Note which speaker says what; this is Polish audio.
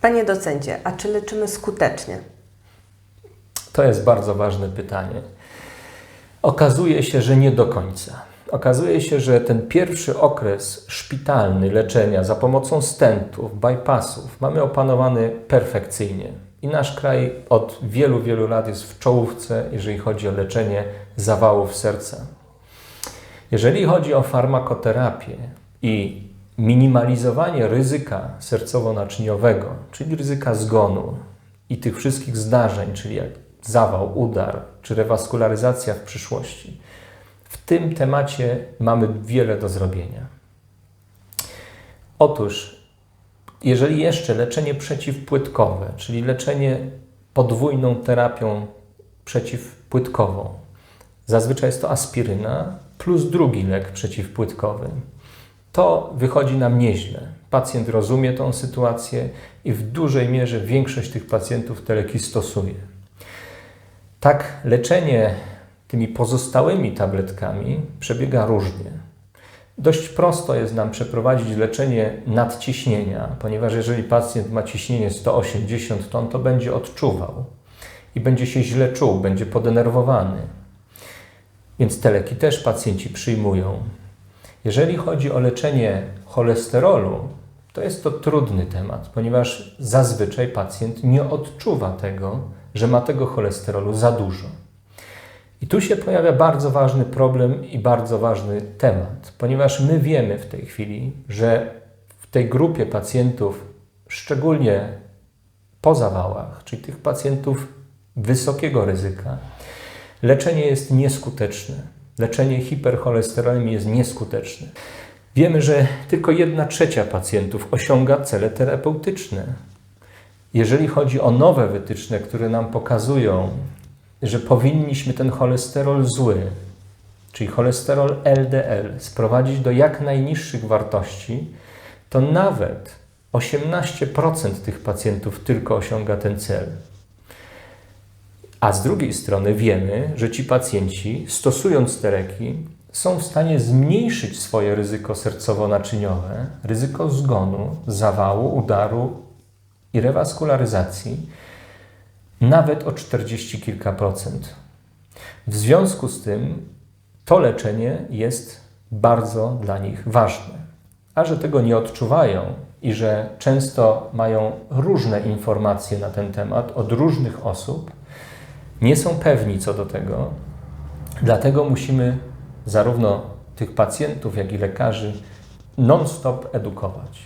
Speaker 1: Panie docencie, a czy leczymy skutecznie?
Speaker 2: To jest bardzo ważne pytanie. Okazuje się, że nie do końca. Okazuje się, że ten pierwszy okres szpitalny leczenia za pomocą stentów, bypassów mamy opanowany perfekcyjnie. I nasz kraj od wielu, wielu lat jest w czołówce, jeżeli chodzi o leczenie zawałów serca. Jeżeli chodzi o farmakoterapię i minimalizowanie ryzyka sercowo-naczyniowego, czyli ryzyka zgonu i tych wszystkich zdarzeń, czyli jak zawał, udar czy rewaskularyzacja w przyszłości, w tym temacie mamy wiele do zrobienia. Otóż, jeżeli jeszcze leczenie przeciwpłytkowe, czyli leczenie podwójną terapią przeciwpłytkową, zazwyczaj jest to aspiryna plus drugi lek przeciwpłytkowy, to wychodzi nam nieźle. Pacjent rozumie tą sytuację i w dużej mierze większość tych pacjentów te leki stosuje. Tak, leczenie tymi pozostałymi tabletkami przebiega różnie. Dość prosto jest nam przeprowadzić leczenie nadciśnienia, ponieważ jeżeli pacjent ma ciśnienie 180, to on to będzie odczuwał i będzie się źle czuł, będzie podenerwowany. Więc te leki też pacjenci przyjmują. Jeżeli chodzi o leczenie cholesterolu, to jest to trudny temat, ponieważ zazwyczaj pacjent nie odczuwa tego, że ma tego cholesterolu za dużo. I tu się pojawia bardzo ważny problem i bardzo ważny temat, ponieważ my wiemy w tej chwili, że w tej grupie pacjentów, szczególnie po zawałach, czyli tych pacjentów wysokiego ryzyka, leczenie jest nieskuteczne. Leczenie hipercholesterolem jest nieskuteczne. Wiemy, że tylko jedna trzecia pacjentów osiąga cele terapeutyczne. Jeżeli chodzi o nowe wytyczne, które nam pokazują, że powinniśmy ten cholesterol zły, czyli cholesterol LDL, sprowadzić do jak najniższych wartości, to nawet 18% tych pacjentów tylko osiąga ten cel. A z drugiej strony wiemy, że ci pacjenci, stosując te leki, są w stanie zmniejszyć swoje ryzyko sercowo-naczyniowe, ryzyko zgonu, zawału, udaru i rewaskularyzacji nawet o 40 kilka procent. W związku z tym to leczenie jest bardzo dla nich ważne. A że tego nie odczuwają i że często mają różne informacje na ten temat od różnych osób, nie są pewni co do tego, dlatego musimy zarówno tych pacjentów, jak i lekarzy non-stop edukować.